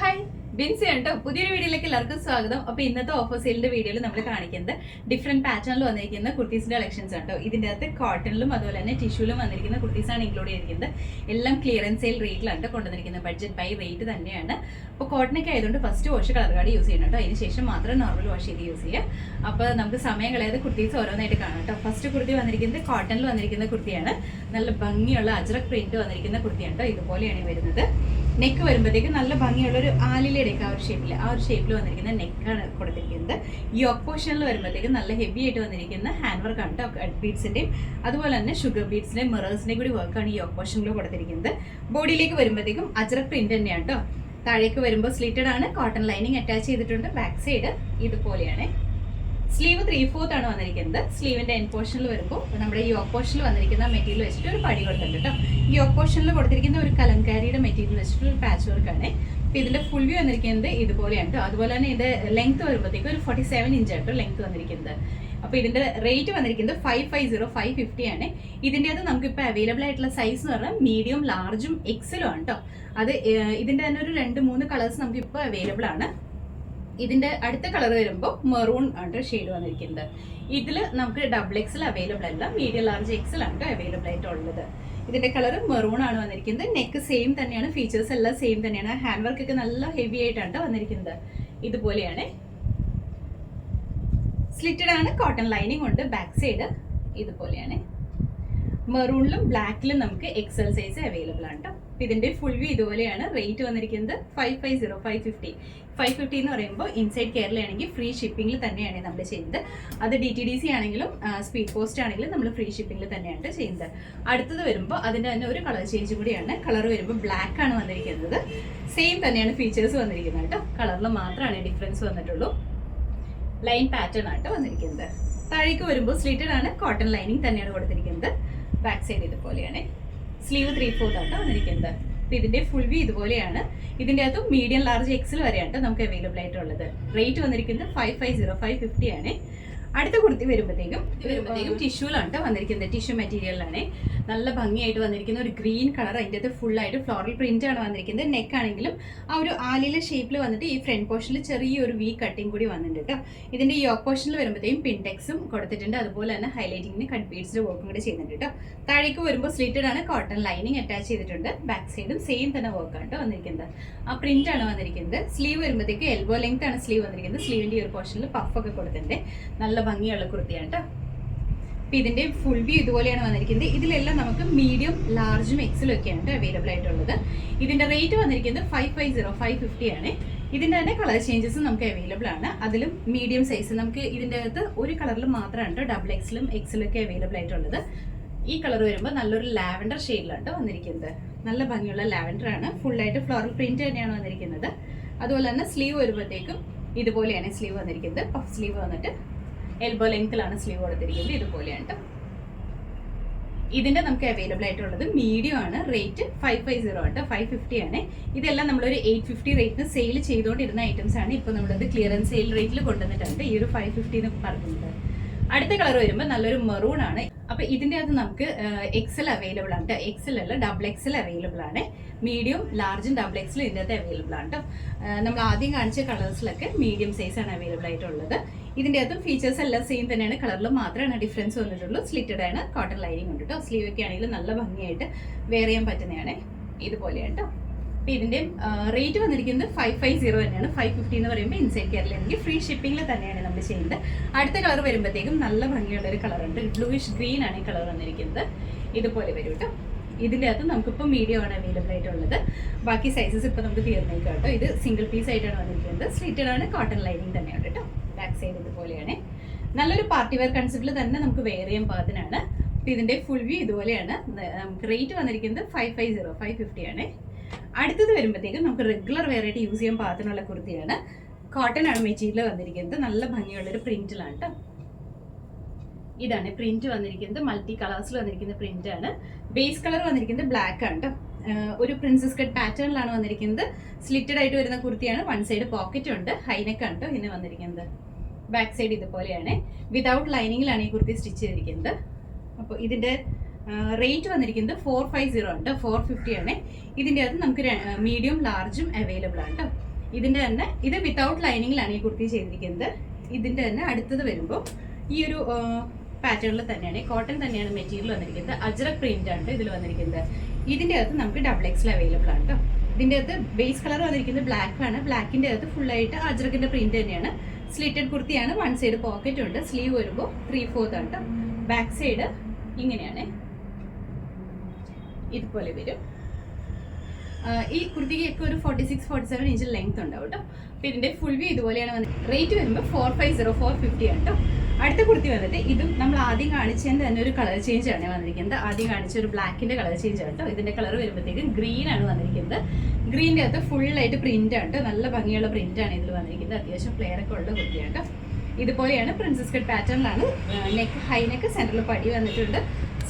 Hi Binsi ഉണ്ടോ പുതിയൊരു വീഡിയോയിലേക്ക് എല്ലാവർക്കും സ്വാഗതം. അപ്പൊ ഇന്നത്തെ ഓഫർ സെയിലിന്റെ വീഡിയോയിൽ നമ്മൾ കാണിക്കുന്നത് ഡിഫറെന്റ് പാറ്റേണിൽ വന്നിരിക്കുന്ന കുർത്തീസിന്റെ കളക്ഷൻസ് ഉണ്ടോ ഇതിന്റെ അകത്ത് കോട്ടണിലും അതുപോലെ തന്നെ ടിഷ്യൂലും വന്നിരിക്കുന്ന കുർത്തീസ് ആണ് ഇൻക്ലൂഡ് ചെയ്തിരിക്കുന്നത്. എല്ലാം ക്ലിയറൻസ് സെയിൽ റേറ്റിലാണ് കൊണ്ടുവന്നിരിക്കുന്നത്. ബഡ്ജറ്റ് ബൈ റേറ്റ് തന്നെയാണ്. അപ്പോൾ കോട്ടണൊക്കെ ആയതുകൊണ്ട് first wash colour card use ചെയ്യണം കേട്ടോ. അതിനുശേഷം മാത്രം നോർമൽ വാഷ് ചെയ്ത് യൂസ് ചെയ്യുക അപ്പോൾ നമുക്ക് സമയം കളയാതെ കുർത്തീസ് ഓരോന്നായിട്ട് കാണാം കേട്ടോ. ഫസ്റ്റ് കുർത്തി വന്നിരിക്കുന്നത് കോട്ടണിൽ വന്നിരിക്കുന്ന കുർത്തിയാണ്. നല്ല ഭംഗിയുള്ള അജ്രക് പ്രിന്റ് വന്നിരിക്കുന്ന കുർത്തിയാണ് കേട്ടോ. ഇതുപോലെയാണ് വരുന്നത്. നെക്ക് വരുമ്പോഴത്തേക്ക് നല്ല ഭംഗിയുള്ള ഒരു ആലിലയുടെയൊക്കെ ആ ഒരു ഷേപ്പിൽ ആ ഒരു ഷേപ്പിൽ വന്നിരിക്കുന്ന നെക്കാണ് കൊടുത്തിരിക്കുന്നത്. ഈ പോർഷനിൽ വരുമ്പോഴത്തേക്ക് നല്ല ഹെവി ആയിട്ട് വന്നിരിക്കുന്ന ഹാൻഡ് വർക്ക് ആണ് കേട്ടോ ബീഡ്സിന്റെയും അതുപോലെ തന്നെ ഷുഗർ ബീഡ്സിന്റെയും മിറേഴ്സിന്റെ കൂടി വർക്കാണ് ഈ പോർഷനിൽ കൊടുത്തിരിക്കുന്നത്. ബോഡിയിലേക്ക് വരുമ്പോഴത്തേക്കും അജറ പ്രിന്റ് തന്നെയാണ് കേട്ടോ താഴേക്ക് വരുമ്പോൾ സ്ലിറ്റഡ് ആണ് കോട്ടൺ ലൈനിങ് അറ്റാച്ച് ചെയ്തിട്ടുണ്ട് ബാക്ക് സൈഡ് ഇതുപോലെയാണ്. സ്ലീവ് ത്രീ ഫോർത്ത് ആണ് വന്നിരിക്കുന്നത്. സ്ലീവിന്റെ എൻ പോർഷനിൽ വരുമ്പോൾ നമ്മുടെ ഈ പോർഷനിൽ വന്നിരിക്കുന്ന മെറ്റീരിയൽ വെച്ചിട്ട് ഒരു പടി കൊടുത്തിട്ടുണ്ട് കേട്ടോ. ഈ പോർഷനിൽ കൊടുത്തിരിക്കുന്ന ഒരു കലങ്കാരിയുടെ മെറ്റീരിയൽ വെച്ചിട്ട് ഒരു പാച്ച് വർക്ക് ആണ് അപ്പൊ ഇതിന്റെ ഫുൾ വ്യൂ വന്നിരിക്കുന്നത് ഇതുപോലെയാണ് കേട്ടോ. അതുപോലെ തന്നെ ഇത് ലെങ്ത് വരുമ്പോഴത്തേക്ക് ഒരു ഫോർട്ടി സെവൻ ഇഞ്ച് ആട്ടോ ലെങ്ത് വന്നിരിക്കുന്നത്. അപ്പൊ ഇതിന്റെ റേറ്റ് വന്നിരിക്കുന്നത് five five zero five fifty ആണ്. ഇതിന്റെ അത് നമുക്ക് ഇപ്പൊ അവൈലബിൾ ആയിട്ടുള്ള സൈസ് എന്ന് പറഞ്ഞാൽ മീഡിയം ലാർജും എക്സലും ആണ് കേട്ടോ. അത് ഇതിന്റെ തന്നെ ഒരു രണ്ട് മൂന്ന് കളേഴ്സ് നമുക്ക് ഇപ്പൊ അവൈലബിൾ ആണ്. ഇതിന്റെ അടുത്ത കളർ വരുമ്പോൾ മെറൂൺ ആണ് ഷെയ്ഡ് വന്നിരിക്കുന്നത്. ഇതിൽ നമുക്ക് ഡബിൾ എക്സൽ അവൈലബിൾ അല്ല മീഡിയം ലാർജ് എക്സൽ ആണ് അവൈലബിൾ ആയിട്ടുള്ളത്. ഇതിന്റെ കളർ മെറൂൺ ആണ് വന്നിരിക്കുന്നത്. നെക്ക് സെയിം തന്നെയാണ് ഫീച്ചേഴ്സ് എല്ലാം സെയിം തന്നെയാണ്. ഹാൻഡ് വർക്ക് ഒക്കെ നല്ല ഹെവി ആയിട്ടാണ് വന്നിരിക്കുന്നത്. ഇതുപോലെയാണ്. സ്ലിറ്റഡ് ആണ് കോട്ടൺ ലൈനിങ് ഉണ്ട് ബാക്ക് സൈഡ് ഇതുപോലെയാണ്. മെറൂണിലും ബ്ലാക്കിലും നമുക്ക് എക്സൽ സൈസ് അവൈലബിൾ ആണ് കേട്ടോ ഇതിന്റെ ഫുൾ വ്യൂ ഇതുപോലെയാണ് റേറ്റ് വന്നിരിക്കുന്നത് five five zero five fifty five fifty എന്ന് പറയുമ്പോൾ ഇൻസൈഡ് കേരളയാണെങ്കിൽ ഫ്രീ ഷിപ്പിംഗിൽ തന്നെയാണ് നമ്മൾ ചെയ്യുന്നത്. അത് ഡി ടി ഡി സി ആണെങ്കിലും സ്പീഡ് പോസ്റ്റ് ആണെങ്കിലും നമ്മൾ ഫ്രീ ഷിപ്പിംഗിൽ തന്നെയാണ് ചെയ്യുന്നത്. അടുത്തത് വരുമ്പോൾ അതിന്റെ തന്നെ ഒരു കളർ ചേഞ്ച് കൂടിയാണ്. കളർ വരുമ്പോൾ ബ്ലാക്ക് ആണ് വന്നിരിക്കുന്നത്. സെയിം തന്നെയാണ് ഫീച്ചേഴ്സ് വന്നിരിക്കുന്നത് കേട്ടോ. കളറിൽ മാത്രമാണ് ഡിഫറൻസ് വന്നിട്ടുള്ളൂ. ലൈൻ പാറ്റേൺ ആയിട്ട് വന്നിരിക്കുന്നത്. താഴേക്ക് വരുമ്പോൾ സ്ലീറ്റഡ് ആണ്. കോട്ടൺ ലൈനിങ് തന്നെയാണ് കൊടുത്തിരിക്കുന്നത്. ബാക്ക് സൈഡ് ഇതുപോലെയാണ്. സ്ലീവ് ത്രീ ഫോർത്ത് ആയിട്ട് വന്നിരിക്കുന്നത്. അപ്പൊ ഇതിന്റെ ഫുൾ വ്യൂ ഇതുപോലെയാണ്. ഇതിന്റെ അകത്ത് മീഡിയം ലാർജ് എക്സൽ വരെയാണ് നമുക്ക് അവൈലബിൾ ആയിട്ടുള്ളത്. റേറ്റ് വന്നിരിക്കുന്നത് five five zero five fifty ആണ്. അടുത്ത കുർത്തി വരുമ്പോഴത്തേക്കും വരുമ്പോഴത്തേക്കും ടിഷ്യൂലാണ് വന്നിരിക്കുന്നത്. ടിഷ്യൂ മെറ്റീരിയലാണ് നല്ല ഭംഗിയായിട്ട് വന്നിരിക്കുന്ന ഒരു ഗ്രീൻ കളർ അതിന്റെ അകത്ത് ഫുള്ളായിട്ട് ഫ്ലോറൽ പ്രിന്റ് ആണ് വന്നിരിക്കുന്നത്. നെക്ക് ആണെങ്കിലും ആ ഒരു ആലിലെ ഷേപ്പിൽ വന്നിട്ട് ഈ ഫ്രണ്ട് പോർഷനിൽ ചെറിയൊരു വി കട്ടിങ് കൂടി വന്നിട്ടുണ്ട് കേട്ടോ ഇതിന്റെ ഈ പോർഷനിൽ വരുമ്പോഴത്തേക്കും പിൻടെക്സും കൊടുത്തിട്ടുണ്ട്. അതുപോലെ തന്നെ ഹൈലൈറ്റിങ്ങിന് കട്ട് ബീഡ്സ് വർക്കും കൂടി ചെയ്യുന്നുണ്ട് കേട്ടോ താഴേക്ക് വരുമ്പോൾ സ്ലിറ്റഡ് ആണ് കോട്ടൺ ലൈനിങ് അറ്റാച്ച് ചെയ്തിട്ടുണ്ട്. ബാക്ക് സൈഡും സെയിം തന്നെ വർക്കാണ് കേട്ടോ വന്നിരിക്കുന്നത്. ആ പ്രിന്റ് ആണ് വന്നിരിക്കുന്നത്. സ്ലീവ് വരുമ്പോഴത്തേക്ക് എൽബോ ലെങ്ത് ആണ് സ്ലീവ് വന്നിരിക്കുന്നത്. സ്ലീവിന്റെ ഈ ഒരു പോർഷനിൽ പഫ് ഒക്കെ കൊടുത്തിട്ടുണ്ട്. നല്ല ഭംഗിയുള്ള കുർത്തിയാണ് കേട്ടോ അപ്പൊ ഇതിന്റെ ഫുൾ വ്യൂ ഇതുപോലെയാണ് വന്നിരിക്കുന്നത്. ഇതിലെല്ലാം നമുക്ക് മീഡിയം ലാർജും എക്സലും ഒക്കെയാണ് അവൈലബിൾ ആയിട്ടുള്ളത്. ഇതിന്റെ റേറ്റ് വന്നിരിക്കുന്നത് five five zero five fifty ആണ്. ഇതിന്റെ തന്നെ കളർ ചേഞ്ചസും നമുക്ക് അവൈലബിൾ ആണ്. അതിലും മീഡിയം സൈസ് നമുക്ക് ഇതിന്റെ അകത്ത് ഒരു കളറിൽ മാത്രമാണ് ഡബിൾ എക്സിലും ഒക്കെ അവൈലബിൾ ആയിട്ടുള്ളത്. ഈ കളർ വരുമ്പോൾ നല്ലൊരു ലാവൻഡർ ഷെയ്ഡിലാണ് വന്നിരിക്കുന്നത്. നല്ല ഭംഗിയുള്ള ലാവൻഡർ ആണ്. ഫുൾ ആയിട്ട് ഫ്ലോറൽ പ്രിന്റ് തന്നെയാണ് വന്നിരിക്കുന്നത്. അതുപോലെ തന്നെ സ്ലീവ് വരുമ്പോഴത്തേക്കും ഇതുപോലെയാണ് സ്ലീവ് വന്നിരിക്കുന്നത്. പഫ് സ്ലീവ് വന്നിട്ട് എൽബോ ലെങ്ത്തിലാണ് സ്ലീവ് കൊടുത്തിരിക്കുന്നത്. ഇതുപോലെയാണ്. ഇതിന്റെ നമുക്ക് അവൈലബിൾ ആയിട്ടുള്ളത് മീഡിയം ആണ്. റേറ്റ് ഫൈവ് ഫൈവ് സീറോ ആണ്. ഫൈവ് ഫിഫ്റ്റി ആണ്. ഇതെല്ലാം നമ്മളൊരു എയ്റ്റ് ഫിഫ്റ്റി റേറ്റിന് സെയിൽ ചെയ്തുകൊണ്ടിരുന്ന ഐറ്റംസ് ആണ്. ഇപ്പൊ നമ്മളത് ക്ലിയറൻസ് സെയിൽ റേറ്റിൽ കൊണ്ടുവന്നിട്ടുണ്ട്. ഈ ഒരു ഫൈവ് ഫിഫ്റ്റി എന്ന് പറഞ്ഞിട്ടുണ്ട് അടുത്ത കളർ വരുമ്പോൾ നല്ലൊരു മെറൂൺ ആണ്. അപ്പൊ ഇതിന്റെ അകത്ത് നമുക്ക് എക്സൽ അവൈലബിൾ ആണ് കേട്ടോ എക്സൽ അല്ല ഡബിൾ എക്സൽ അവൈലബിൾ ആണ്. മീഡിയം ലാർജും ഡബിൾ എക്സലും ഇതിന്റെ അകത്ത് അവൈലബിൾ ആണ് കേട്ടോ നമ്മൾ ആദ്യം കാണിച്ച കളേഴ്സിലൊക്കെ മീഡിയം സൈസ് ആണ് അവൈലബിൾ ആയിട്ടുള്ളത്. ഇതിന്റെ അകത്തും ഫീച്ചേഴ്സ് എല്ലാം സെയിം തന്നെയാണ്. കളറിൽ മാത്രമാണ് ഡിഫറൻസ് വന്നിട്ടുള്ളൂ സ്ലിറ്റഡ് ആണ് കോട്ടൺ ലൈനിങ് ഉണ്ട് കേട്ടോ സ്ലീവ് ഒക്കെ ആണെങ്കിലും നല്ല ഭംഗിയായിട്ട് വെയർ ചെയ്യാൻ പറ്റുന്നതാണ്. ഇതുപോലെയാണ് കേട്ടോ അപ്പൊ ഇതിന്റെ റേറ്റ് വന്നിരിക്കുന്നത് ഫൈവ് ഫൈവ് സീറോ തന്നെയാണ്. ഫൈവ് ഫിഫ്റ്റി എന്ന് പറയുമ്പോൾ ഇൻസൈഡ് കേരളയിൽ ഫ്രീ ഷിപ്പിംഗിൽ തന്നെയാണ് നമ്മൾ ചെയ്യുന്നത്. അടുത്ത കളർ വരുമ്പോഴത്തേക്കും നല്ല ഭംഗിയുള്ള ഒരു കളർ ഉണ്ട് ബ്ലൂയിഷ് ഗ്രീൻ ആണ് ഈ കളർ വന്നിരിക്കുന്നത്. ഇതുപോലെ വരും കേട്ടോ ഇതിന്റെ അകത്ത് നമുക്കിപ്പോൾ മീഡിയം ആണ് അവൈലബിൾ ആയിട്ടുള്ളത്. ബാക്കി സൈസസ് ഇപ്പോൾ നമുക്ക് തീർന്നേക്കാം കേട്ടോ. ഇത് സിംഗിൾ പീസ് ആയിട്ടാണ് വന്നിരിക്കുന്നത്. സ്ലിറ്റഡ് ആണ് കോട്ടൺ ലൈനിങ് തന്നെയാണ് കേട്ടോ ബാക്ക് സൈഡ് ഇതുപോലെയാണ്. നല്ലൊരു പാർട്ടി വെയർ കൺസെപ്റ്റിൽ തന്നെ നമുക്ക് വെയർ ചെയ്യാൻ അപ്പോൾ ഇതിന്റെ ഫുൾ വ്യൂ ഇതുപോലെയാണ്. റേറ്റ് വന്നിരിക്കുന്നത് five five zero five fifty ആണ്. അടുത്തത് വരുമ്പോഴത്തേക്കും നമുക്ക് റെഗുലർ വെറൈറ്റി യൂസ് ചെയ്യാൻ പാകത്തിനുള്ള കുർത്തിയാണ്. കോട്ടൺ ആണ് മെറ്റീരിയൽ വന്നിരിക്കുന്നത് നല്ല ഭംഗിയുള്ളൊരു പ്രിന്റിലാണ് കേട്ടോ ഇതാണ് പ്രിന്റ് വന്നിരിക്കുന്നത് മൾട്ടി കളേഴ്സിൽ വന്നിരിക്കുന്ന പ്രിന്റ് ആണ്. ബേസ് കളർ വന്നിരിക്കുന്നത് ബ്ലാക്ക് ആണ് കേട്ടോ ഒരു പ്രിൻസസ് കട്ട് പാറ്റേണിലാണ് വന്നിരിക്കുന്നത്. സ്ലിറ്റഡ് ആയിട്ട് വരുന്ന കുർത്തിയാണ് വൺ സൈഡ് പോക്കറ്റ് ഉണ്ട് ഹൈനെക്ക് ആണ് കേട്ടോ ഇന്ന് വന്നിരിക്കുന്നത്. ബാക്ക് സൈഡ് ഇതുപോലെയാണ്. വിതൗട്ട് ലൈനിങ്ങിലാണ് ഈ കുർത്തി സ്റ്റിച്ച് ചെയ്തിരിക്കുന്നത്. അപ്പോൾ ഇതിന്റെ റേറ്റ് വന്നിരിക്കുന്നത് ഫോർ ഫൈവ് സീറോ ഉണ്ട് ഫോർ ഫിഫ്റ്റി ആണ്. ഇതിന്റെ അകത്ത് നമുക്ക് മീഡിയം ലാർജും അവൈലബിൾ ആണ് കേട്ടോ ഇതിന്റെ തന്നെ ഇത് വിത്തൗട്ട് ലൈനിങ്ങിലാണ് ഈ കുർത്തി ചെയ്തിരിക്കുന്നത്. ഇതിന്റെ തന്നെ അടുത്തത് വരുമ്പോൾ ഈ ഒരു പാറ്റേണിൽ തന്നെയാണ്. കോട്ടൺ തന്നെയാണ് മെറ്റീരിയൽ വന്നിരിക്കുന്നത്. അജ്രക് പ്രിന്റ് ആണ് ഇതിൽ വന്നിരിക്കുന്നത്. ഇതിന്റെ അകത്ത് നമുക്ക് ഡബിൾ എക്സിൽ അവൈലബിൾ ആണ് കേട്ടോ ഇതിന്റെ അകത്ത് ബേസ് കളർ വന്നിരിക്കുന്നത് ബ്ലാക്ക് ആണ്. ബ്ലാക്കിന്റെ അകത്ത് ഫുള്ളായിട്ട് ആയിട്ട് പ്രിന്റ് തന്നെയാണ്. സ്ലിറ്റഡ് കുർത്തിയാണ്. വൺ സൈഡ് പോക്കറ്റ് ഉണ്ട്. സ്ലീവ് വരുമ്പോൾ ത്രീ ഫോർത്ത് ആണ് കേട്ടോ ബാക്ക് സൈഡ് ഇങ്ങനെയാണ്. ഇതുപോലെ വരും. ഈ കുർത്തിക്കൊക്കെ ഒരു forty six forty seven inch length ഉണ്ടാവും കേട്ടോ. അപ്പം ഇതിന്റെ ഫുൾ വ്യൂ ഇതുപോലെയാണ് വന്നത്. റേറ്റ് വരുമ്പോൾ four five zero four fifty ആണ് കേട്ടോ. അടുത്ത കുർത്തി വന്നിട്ട് ഇതും നമ്മൾ ആദ്യം കാണിച്ചതിന്റെ തന്നെ ഒരു കളർ ചേഞ്ച് ആണ് വന്നിരിക്കുന്നത്. ആദ്യം കാണിച്ച ഒരു ബ്ലാക്കിന്റെ കളർ ചേഞ്ച് ആണ് കേട്ടോ. ഇതിന്റെ കളർ വരുമ്പോഴത്തേക്കും ഗ്രീൻ ആണ് വന്നിരിക്കുന്നത്. ഗ്രീന്റെ അകത്ത് ഫുള്ളായിട്ട് ആയിട്ട് പ്രിന്റ് ആണ് കേട്ടോ. നല്ല ഭംഗിയുള്ള പ്രിന്റ് ആണ് ഇതിൽ വന്നിരിക്കുന്നത്. അത്യാവശ്യം ഫ്ലെയർ ഒക്കെ ഉള്ള കുർത്തിയാണ് കേട്ടോ. ഇതുപോലെയാണ് പ്രിൻസസ് കട്ട് പാറ്റേണിലാണ് നെക്ക് ഹൈ നെക്ക് സെന്ററിൽ പടി വന്നിട്ടുണ്ട്.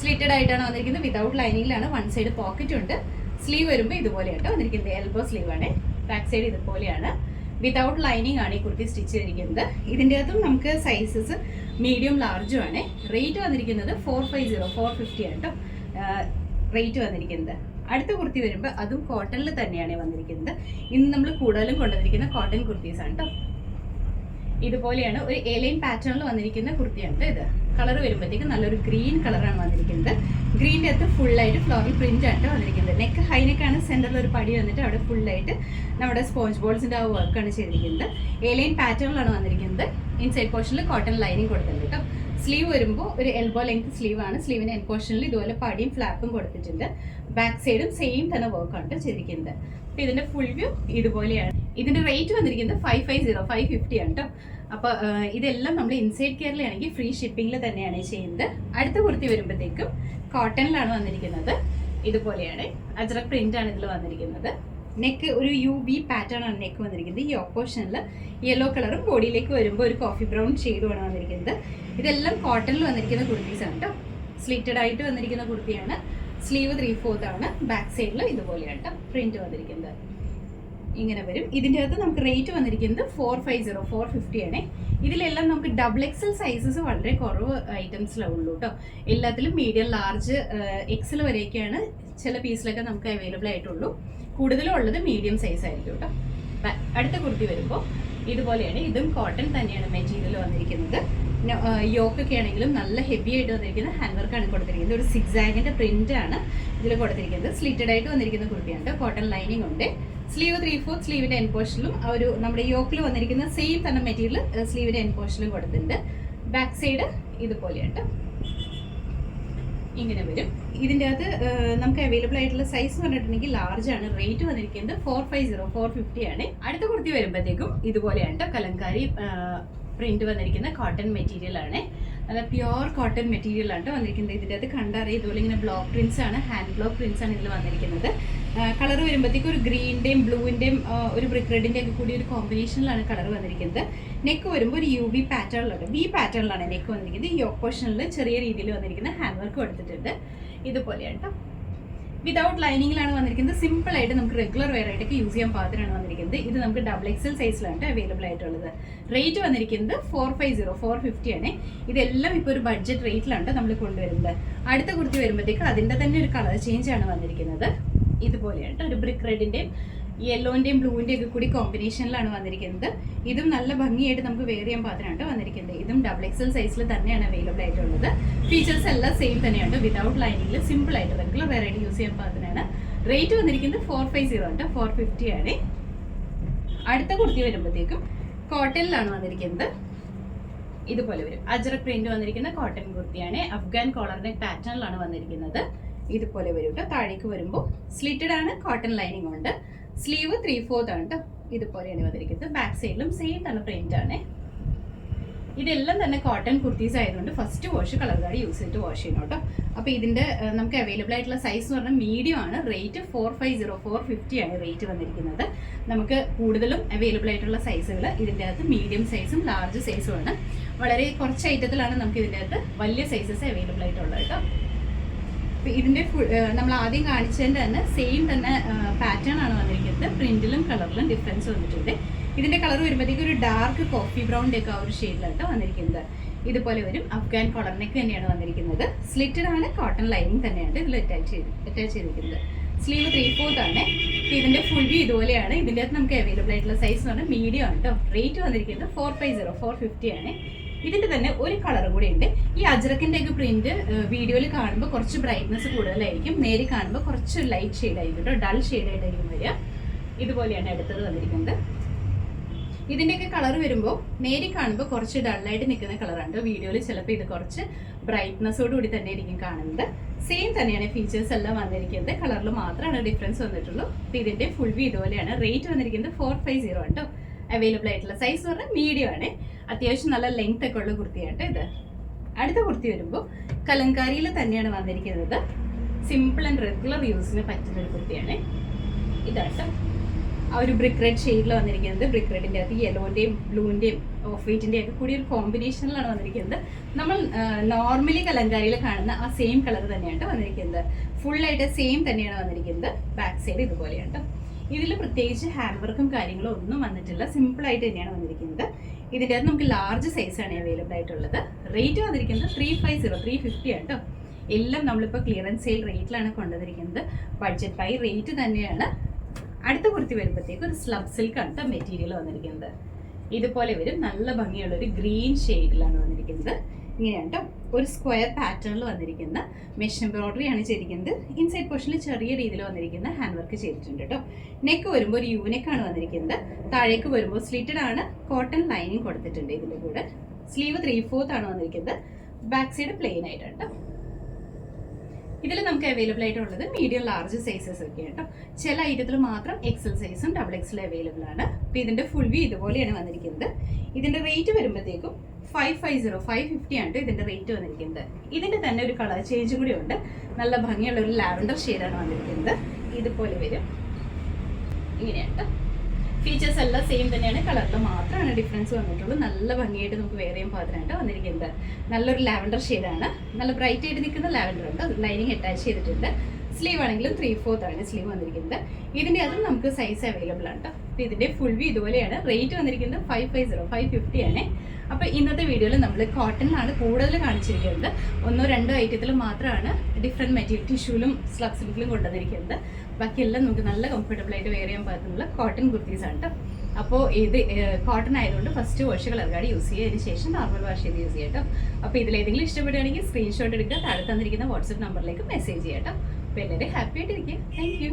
സ്ലിറ്റഡ് ആയിട്ടാണ് വന്നിരിക്കുന്നത്. വിതൗട്ട് ലൈനിങ്ങിലാണ് വൺ സൈഡ് പോക്കറ്റ് ഉണ്ട്. സ്ലീവ് വരുമ്പോൾ ഇതുപോലെയാണ് വന്നിരിക്കുന്നത്. എൽബോ സ്ലീവ് ആണ്. ബാക്ക് സൈഡ് ഇതുപോലെയാണ്. വിതൗട്ട് ലൈനിങ് ആണ് ഈ കുർത്തി സ്റ്റിച്ച് ചെയ്തിരിക്കുന്നത്. ഇതിന്റെ അകത്തും നമുക്ക് സൈസസ് മീഡിയം ലാർജും ആണ്. റേറ്റ് വന്നിരിക്കുന്നത് four five zero four fifty ആണ് കേട്ടോ റേറ്റ് വന്നിരിക്കുന്നത്. അടുത്ത കുർത്തി വരുമ്പോൾ അതും കോട്ടണിൽ തന്നെയാണ് വന്നിരിക്കുന്നത്. ഇന്ന് നമ്മൾ കൂടുതലും കൊണ്ടുവന്നിരിക്കുന്ന കോട്ടൺ കുർത്തീസ് ആണ് കേട്ടോ ഇതുപോലെയാണ് ഒരു എലൈൻ പാറ്റേണിൽ വന്നിരിക്കുന്ന കുർത്തിയാണ് ഇത്. കളർ വരുമ്പോഴത്തേക്ക് നല്ലൊരു ഗ്രീൻ കളറാണ് വന്നിരിക്കുന്നത്. ഗ്രീന്റെ അകത്ത് ഫുള്ളായിട്ട് ഫ്ലോറൽ പ്രിന്റ് ആണ് വന്നിരിക്കുന്നത്. നെക്ക് ഹൈ നെക്കാണ് സെന്ററിൽ ഒരു പടി വന്നിട്ട് അവിടെ ഫുള്ളായിട്ട് നമ്മുടെ സ്പോഞ്ച് ബോൾസിന്റെ ആ വർക്കാണ് ചെയ്തിരിക്കുന്നത്. എലൈൻ പാറ്റേണിലാണ് വന്നിരിക്കുന്നത്. ഇൻസൈഡ് പോർഷനിൽ കോട്ടൺ ലൈനിങ് കൊടുത്തിട്ടുണ്ട് കേട്ടോ. സ്ലീവ് വരുമ്പോൾ ഒരു എൽബോ ലെങ്ത് സ്ലീവ് ആണ്. സ്ലീവിന് എൻ പോർഷനിൽ ഇതുപോലെ പടിയും ഫ്ലാപ്പും കൊടുത്തിട്ടുണ്ട്. ബാക്ക് സൈഡും സെയിം തന്നെ വർക്കാണ് ചെയ്തിരിക്കുന്നത്. അപ്പോൾ ഇതിന്റെ ഫുൾ വ്യൂ ഇതുപോലെയാണ്. ഇതിന്റെ റേറ്റ് വന്നിരിക്കുന്നത് five five zero five fifty ആണ് കേട്ടോ. അപ്പോൾ ഇതെല്ലാം നമ്മൾ ഇൻസൈഡ് കെയറിലാണെങ്കിൽ ഫ്രീ ഷിപ്പിംഗിൽ തന്നെയാണ് ചെയ്യുന്നത്. അടുത്ത കുർത്തി വരുമ്പോഴത്തേക്കും കോട്ടണിലാണ് വന്നിരിക്കുന്നത്. ഇതുപോലെയാണ്. അജ്രക് പ്രിന്റ് ആണ് ഇതിൽ വന്നിരിക്കുന്നത്. നെക്ക് ഒരു യു വി പാറ്റേൺ ആണ് നെക്ക് വന്നിരിക്കുന്നത്. ഈ ഓപ്പോഷനിൽ യെല്ലോ കളറും ബോഡിയിലേക്ക് വരുമ്പോൾ ഒരു കോഫി ബ്രൗൺ ഷെയ്ഡുമാണ് വന്നിരിക്കുന്നത്. ഇതെല്ലാം കോട്ടണിൽ വന്നിരിക്കുന്ന കുർത്തീസ് ആണ് കേട്ടോ സ്ലിറ്റഡ് ആയിട്ട് വന്നിരിക്കുന്ന കുർത്തിയാണ്. സ്ലീവ് ത്രീ ഫോർത്ത് ആണ് ബാക്ക് സൈഡിൽ ഇതുപോലെയാണ് പ്രിന്റ് വന്നിരിക്കുന്നത്. ഇങ്ങനെ വരും. ഇതിന്റെ അകത്ത് നമുക്ക് റേറ്റ് വന്നിരിക്കുന്നത് four five zero four fifty ആണ്. ഇതിലെല്ലാം നമുക്ക് ഡബിൾ എക്സൽ സൈസസ് വളരെ കുറവ് ഐറ്റംസിലാണ് ഉള്ളൂ കേട്ടോ എല്ലാത്തിലും മീഡിയം ലാർജ് എക്സൽ വരെയൊക്കെയാണ് ചില പീസിലൊക്കെ നമുക്ക് അവൈലബിൾ ആയിട്ടുള്ളൂ. കൂടുതലും ഉള്ളത് മീഡിയം സൈസ് ആയിരിക്കും കേട്ടോ അടുത്ത കുർത്തി വരുമ്പോൾ ഇതുപോലെയാണ്. ഇതും കോട്ടൺ തന്നെയാണ് മെറ്റീരിയൽ വന്നിരിക്കുന്നത്. യോക്കൊക്കെ ആണെങ്കിലും നല്ല ഹെവി ആയിട്ട് വന്നിരിക്കുന്ന ഹാൻഡ് വർക്കാണ് കൊടുത്തിരിക്കുന്നത്. ഒരു സിക്സ് ആഗിന്റെ പ്രിന്റ് ആണ് ഇതിൽ കൊടുത്തിരിക്കുന്നത്. സ്ലിറ്റഡ് ആയിട്ട് വന്നിരിക്കുന്ന കുർത്തിയാണ് കോട്ടൺ ലൈനിങ് ഉണ്ട്. സ്ലീവ് ത്രീ ഫോർത്ത് സ്ലീവിന്റെ എൻ പോർഷനിലും ഒരു നമ്മുടെ യോക്കിൽ വന്നിരിക്കുന്ന സെയിം തന്നെ മെറ്റീരിയൽ സ്ലീവിന്റെ എൻ പോർഷനിലും കൊടുത്തിട്ടുണ്ട്. ബാക്ക് സൈഡ് ഇതുപോലെയുണ്ട്. ഇങ്ങനെ വരും. ഇതിന്റെ അകത്ത് നമുക്ക് അവൈലബിൾ ആയിട്ടുള്ള സൈസ് പറഞ്ഞിട്ടുണ്ടെങ്കിൽ ലാർജ് ആണ്. റേറ്റ് വന്നിരിക്കുന്നത് four five zero four fifty ആണ്. അടുത്ത കുർത്തി വരുമ്പോഴത്തേക്കും ഇതുപോലെയാണ് കലങ്കാരി പ്രിന്റ് വന്നിരിക്കുന്ന കോട്ടൺ മെറ്റീരിയൽ ആണ്. നല്ല പ്യുവർ കോട്ടൺ മെറ്റീരിയൽ ആണ് വന്നിരിക്കുന്നത്. ഇതിന്റെ അത് കണ്ടറിയ. ഇതുപോലെ ഇങ്ങനെ ബ്ലോക്ക് പ്രിന്റ്സ് ആണ് ഹാൻഡ് ബ്ലോക്ക് പ്രിന്റ്സ് ആണ് ഇതിൽ വന്നിരിക്കുന്നത്. കളർ വരുമ്പോഴത്തേക്കും ഒരു ഗ്രീനിന്റെയും ബ്ലൂവിന്റെയും ഒരു ബ്രിക്ക് റെഡിന്റെ ഒക്കെ കൂടി ഒരു കോമ്പിനേഷനിലാണ് കളർ വന്നിരിക്കുന്നത്. നെക്ക് വരുമ്പോൾ ഒരു യു വി പാറ്റേണിലാണ് വി പാറ്റേണിലാണ് നെക്ക് വന്നിരിക്കുന്നത്. ഈ ഓപ്പോഷനിൽ ചെറിയ രീതിയിൽ വന്നിരിക്കുന്ന ഹാൻഡ് വർക്ക് കൊടുത്തിട്ടുണ്ട്. ഇതുപോലെയാണ് വിതൗട്ട് ലൈനിങ്ങിലാണ് വന്നിരിക്കുന്നത്. സിമ്പിൾ ആയിട്ട് നമുക്ക് റെഗുലർ വെയർ ആയിട്ടൊക്കെ യൂസ് ചെയ്യാൻ പാകത്തിനാണ് വന്നിരിക്കുന്നത്. ഇത് നമുക്ക് ഡബിൾ എക്സൽ സൈസിലാണ് അവൈലബിൾ ആയിട്ടുള്ളത്. റേറ്റ് വന്നിരിക്കുന്നത് four five zero four fifty ആണ്. ഇതെല്ലാം ഇപ്പോൾ ഒരു ബഡ്ജറ്റ് റേറ്റിലാണ് നമ്മൾ കൊണ്ടുവരുന്നത്. അടുത്ത കുർത്തി വരുമ്പോഴത്തേക്ക് അതിന്റെ തന്നെ ഒരു കളർ ചേഞ്ച് ആണ് വന്നിരിക്കുന്നത്. ഇതുപോലെയാണ്. ഒരു ബ്രിക്ക് റെഡിന്റെയും യെല്ലോന്റെയും ബ്ലൂവിന്റെയും ഒക്കെ കൂടി കോമ്പിനേഷനിലാണ് വന്നിരിക്കുന്നത്. ഇതും നല്ല ഭംഗിയായിട്ട് നമുക്ക് വെയർ ചെയ്യാൻ പാത്രമാണ് വന്നിരിക്കുന്നത്. ഇതും ഡബിൾ എക്സൽ സൈസിൽ തന്നെയാണ് അവൈലബിൾ ആയിട്ടുള്ളത്. ഫീച്ചേഴ്സ് എല്ലാം സെയിം തന്നെയാണ് വിതൗട്ട് ലൈനിങ്ങിൽ സിമ്പിൾ ആയിട്ട് റെഗുലർ വെറൈറ്റി യൂസ് ചെയ്യാൻ പാത്രമാണ് റേറ്റ് വന്നിരിക്കുന്നത് ഫോർ ഫൈവ് സീറോ ഉണ്ട് ഫോർ ഫിഫ്റ്റി ആണ്. അടുത്ത കുർത്തി വരുമ്പോഴത്തേക്കും കോട്ടണിലാണ് വന്നിരിക്കുന്നത്. ഇതുപോലെ വരും. അജറക് പ്രിന്റ് വന്നിരിക്കുന്ന കോട്ടൺ കുർത്തിയാണ്. അഫ്ഗാൻ കോളറിന്റെ പാറ്റേണിലാണ് വന്നിരിക്കുന്നത്. ഇതുപോലെ വരും കേട്ടോ താഴേക്ക് വരുമ്പോൾ സ്ലിറ്റഡ് ആണ് കോട്ടൺ ലൈനിങ് ഉണ്ട്. സ്ലീവ് ത്രീ ഫോർത്ത് ആണ് കേട്ടോ ഇതുപോലെയാണ് വന്നിരിക്കുന്നത്. ബാക്ക് സൈഡിലും സെയിം തന്നെ പ്രിന്റ് ആണ്. ഇതെല്ലാം തന്നെ കോട്ടൺ കുർത്തീസ് ആയതുകൊണ്ട് first wash colour card use ചെയ്തിട്ട് വാഷ് ചെയ്യണം കേട്ടോ അപ്പോൾ ഇതിന്റെ നമുക്ക് അവൈലബിൾ ആയിട്ടുള്ള സൈസ് എന്ന് പറഞ്ഞാൽ മീഡിയം ആണ്. Rate four five zero four fifty ആണ് റേറ്റ് വന്നിരിക്കുന്നത്. നമുക്ക് കൂടുതലും അവൈലബിൾ ആയിട്ടുള്ള സൈസുകൾ ഇതിന്റെ അകത്ത് മീഡിയം സൈസും ലാർജ് സൈസും ആണ്. വളരെ കുറച്ച് ഐറ്റത്തിലാണ് നമുക്ക് ഇതിന്റെ അകത്ത് വലിയ സൈസസ് അവൈലബിൾ ആയിട്ടുള്ളത് കേട്ടോ ഫുൾ നമ്മൾ ആദ്യം കാണിച്ചതിന്റെ തന്നെ സെയിം തന്നെ പാറ്റേൺ ആണ് വന്നിരിക്കുന്നത്. പ്രിന്റിലും കളറിലും ഡിഫറൻസ് വന്നിട്ടുണ്ട്. ഇതിന്റെ കളർ വരുമ്പോഴത്തേക്ക് ഒരു ഡാർക്ക് കോഫി ബ്രൗണിന്റെ ഒക്കെ ആ ഒരു ഷെയ്ഡിലാണ് വന്നിരിക്കുന്നത്. ഇതുപോലെ വരും. അഫ്ഗാൻ കോളറിനൊക്കെ തന്നെയാണ് വന്നിരിക്കുന്നത്. സ്ലിറ്റഡ് ആണ് കോട്ടൺ ലൈനിങ് തന്നെയാണ് ഇതിൽ അറ്റാച്ച് ചെയ്ത് അറ്റാച്ച് ചെയ്തിരിക്കുന്നത്. സ്ലീവ് ത്രീ ഫോർത്ത് ആണ് ഇതിന്റെ ഫുൾ വ്യൂ ഇതുപോലെയാണ്. ഇതിന്റെ അകത്ത് നമുക്ക് അവൈലബിൾ ആയിട്ടുള്ള സൈസ് എന്ന് പറഞ്ഞാൽ മീഡിയം ആണ് കേട്ടോ റേറ്റ് വന്നിരിക്കുന്നത് four five zero four fifty ആണ്. ഇതിന്റെ തന്നെ ഒരു കളർ കൂടി ഉണ്ട് ഈ അജ്രക്കിന്റെ ഒക്കെ പ്രിന്റ് വീഡിയോയിൽ കാണുമ്പോൾ കുറച്ച് ബ്രൈറ്റ്നസ് കൂടുതലായിരിക്കും. നേരി കാണുമ്പോൾ കുറച്ച് ലൈറ്റ് ഷെയ്ഡ് ആയിരിക്കും കേട്ടോ ഡൾ ഷെയ്ഡ് ആയിട്ടായിരിക്കും വരിക. ഇതുപോലെയാണ് അടുത്തത് വന്നിരിക്കുന്നത്. ഇതിന്റെയൊക്കെ കളർ വരുമ്പോൾ നേരി കാണുമ്പോൾ കുറച്ച് ഡള്ളായിട്ട് നിൽക്കുന്ന കളറാണ് വീഡിയോയിൽ ചിലപ്പോൾ ഇത് കുറച്ച് ബ്രൈറ്റ്നസ്സോട് കൂടി തന്നെ ആയിരിക്കും കാണുന്നത്. സെയിം തന്നെയാണ് ഫീച്ചേഴ്സ് എല്ലാം വന്നിരിക്കുന്നത്. കളറിൽ മാത്രമാണ് ഡിഫറൻസ് വന്നിട്ടുള്ളൂ. അപ്പൊ ഇതിന്റെ ഫുൾ വി ഇതുപോലെയാണ്. റേറ്റ് വന്നിരിക്കുന്നത് ഫോർ ഫൈവ് സീറോ ആണ് കേട്ടോ അവൈലബിൾ ആയിട്ടുള്ള സൈസ് പറഞ്ഞാൽ മീഡിയം ആണ്. അത്യാവശ്യം നല്ല ലെങ്ത് ഒക്കെ ഉള്ള കുർത്തിയാട്ടോ ഇത്. അടുത്ത കുർത്തി വരുമ്പോൾ കലങ്കാരിയിൽ തന്നെയാണ് വന്നിരിക്കുന്നത്. സിമ്പിൾ ആൻഡ് റെഗുലർ യൂസിന് പറ്റുന്ന ഒരു കുർത്തിയാണ്. ഇതാട്ടോ. ആ ഒരു ബ്രിക്ക് റെഡ് ഷെയ്ഡിൽ വന്നിരിക്കുന്നത്. ബ്രിക്ക് റെഡിന്റെ അകത്ത് യെല്ലോന്റെയും ബ്ലൂവിന്റെയും ഓഫ് വൈറ്റിന്റെയും ഒക്കെ കൂടി ഒരു കോമ്പിനേഷനിലാണ് വന്നിരിക്കുന്നത്. നമ്മൾ നോർമലി കലങ്കാരിയിൽ കാണുന്ന ആ സെയിം കളർ തന്നെയാണ് വന്നിരിക്കുന്നത്. ഫുള്ളായിട്ട് സെയിം തന്നെയാണ് വന്നിരിക്കുന്നത്. ബാക്ക് സൈഡ് ഇതുപോലെയാണ്. ഇതിൽ പ്രത്യേകിച്ച് ഹാൻഡ് വർക്കും കാര്യങ്ങളും ഒന്നും വന്നിട്ടില്ല. സിമ്പിളായിട്ട് തന്നെയാണ് വന്നിരിക്കുന്നത്. ഇതിന്റെ അകത്ത് നമുക്ക് ലാർജ് സൈസാണ് അവൈലബിൾ ആയിട്ടുള്ളത്. റേറ്റ് വന്നിരിക്കുന്നത് three five zero three fifty ആണ് കേട്ടോ എല്ലാം നമ്മളിപ്പോൾ ക്ലിയറൻസ് സെയിൽ റേറ്റിലാണ് കൊണ്ടുവന്നിരിക്കുന്നത്. ബഡ്ജറ്റ് ബൈ റേറ്റ് തന്നെയാണ്. അടുത്ത കുർത്തി വരുമ്പോഴത്തേക്ക് ഒരു സ്ലബ് സിൽക്ക് ആണ് മെറ്റീരിയൽ വന്നിരിക്കുന്നത്. ഇതുപോലെ വരും. നല്ല ഭംഗിയുള്ള ഒരു ഗ്രീൻ ഷെയ്ഡിലാണ് വന്നിരിക്കുന്നത്. ഇങ്ങനെയാണ് ഒരു സ്ക്വയർ പാറ്റേണിൽ വന്നിരിക്കുന്ന മെഷ് എംബ്രോയിഡറി ആണ് ചെയ്തിരിക്കുന്നത്. ഇൻസൈഡ് പോർഷനിൽ ചെറിയ രീതിയിൽ വന്നിരിക്കുന്ന ഹാൻഡ് വർക്ക് ചെയ്തിട്ടുണ്ട് കേട്ടോ നെക്ക് വരുമ്പോൾ ഒരു യൂനെക്കാണ് വന്നിരിക്കുന്നത്. താഴേക്ക് വരുമ്പോൾ സ്ലിറ്റഡ് ആണ്. കോട്ടൺ ലൈനിങ് കൊടുത്തിട്ടുണ്ട് ഇതിന്റെ കൂടെ. സ്ലീവ് ത്രീ ഫോർത്ത് ആണ് വന്നിരിക്കുന്നത്. ബാക്ക് സൈഡ് പ്ലെയിൻ ആയിട്ടാണ് കേട്ടോ ഇതിൽ നമുക്ക് അവൈലബിൾ ആയിട്ടുള്ളത് മീഡിയം ലാർജ് സൈസസ് ഒക്കെ കേട്ടോ ചില ഐറ്റത്തിൽ മാത്രം എക്സൽ സൈസും ഡബിൾ എക്സൽ അവൈലബിൾ ആണ്. അപ്പോൾ ഇതിന്റെ ഫുൾ വ്യൂ ഇതുപോലെയാണ് വന്നിരിക്കുന്നത്. ഇതിന്റെ റേറ്റ് വരുമ്പോഴത്തേക്കും five five zero five fifty ആണ് ഇതിന്റെ റേറ്റ് വന്നിരിക്കുന്നത്. ഇതിന്റെ തന്നെ ഒരു കളർ ചേഞ്ച് കൂടി ഉണ്ട്. നല്ല ഭംഗിയുള്ള ഒരു ലാവൻഡർ ഷെയ്ഡാണ് വന്നിരിക്കുന്നത്. ഇതുപോലെ വരും. ഇങ്ങനെയാണ് ഫീച്ചേഴ്സ് എല്ലാം സെയിം തന്നെയാണ്. കളറിൽ മാത്രമാണ് ഡിഫറൻസ് വന്നിട്ടുള്ളൂ. നല്ല ഭംഗിയായിട്ട് നമുക്ക് വേറെയും പാത്രമായിട്ട് വന്നിരിക്കുന്നത്. നല്ലൊരു ലാവൻഡർ ഷെയ്ഡാണ് നല്ല ബ്രൈറ്റ് ആയിട്ട് നിൽക്കുന്ന ലാവൻഡർ ഉണ്ട്. ലൈനിങ് അറ്റാച്ച് ചെയ്തിട്ടുണ്ട്. സ്ലീവ് ആണെങ്കിലും ത്രീ ഫോർത്ത് ആണ് സ്ലീവ് വന്നിരിക്കുന്നത്. ഇതിന്റെ അതും നമുക്ക് സൈസ് അവൈലബിൾ ആണ് കേട്ടോ അപ്പോൾ ഇതിന്റെ ഫുൾ വ്യൂ ഇതുപോലെയാണ്. റേറ്റ് വന്നിരിക്കുന്നത് five five zero five fifty ആണ്. അപ്പോൾ ഇന്നത്തെ വീഡിയോയിൽ നമ്മൾ കോട്ടണിലാണ് കൂടുതൽ കാണിച്ചിരിക്കുന്നത്. ഒന്നോ രണ്ടോ ഐറ്റത്തിൽ മാത്രമാണ് ഡിഫറെന്റ് മെറ്റീരിയൽ ടിഷ്യൂലും സ്ലക്സിലും കൊണ്ടുവന്നിരിക്കുന്നത്. ബാക്കിയെല്ലാം നമുക്ക് നല്ല കംഫർട്ടബിൾ ആയിട്ട് വെയർ ചെയ്യാൻ പറ്റുന്ന കോട്ടൺ കുർത്തീസ് ആണ് കേട്ടോ അപ്പോൾ ഇത് കോട്ടൺ ആയതുകൊണ്ട് first wash colour card use ചെയ്യുക അതിന് ശേഷം നോർമൽ വാഷ് ചെയ്ത് യൂസ് ചെയ്യാം കേട്ടോ അപ്പോൾ ഇതിലേതെങ്കിലും ഇഷ്ടപ്പെടുകയാണെങ്കിൽ സ്ക്രീൻഷോട്ട് എടുക്കുക. താഴെ തന്നിരിക്കുന്ന വാട്സപ്പ് നമ്പറിലേക്ക് മെസ്സേജ് ചെയ്യാം കേട്ടോ അപ്പോൾ ഹാപ്പി ആയിട്ടിരിക്കുക. Thank you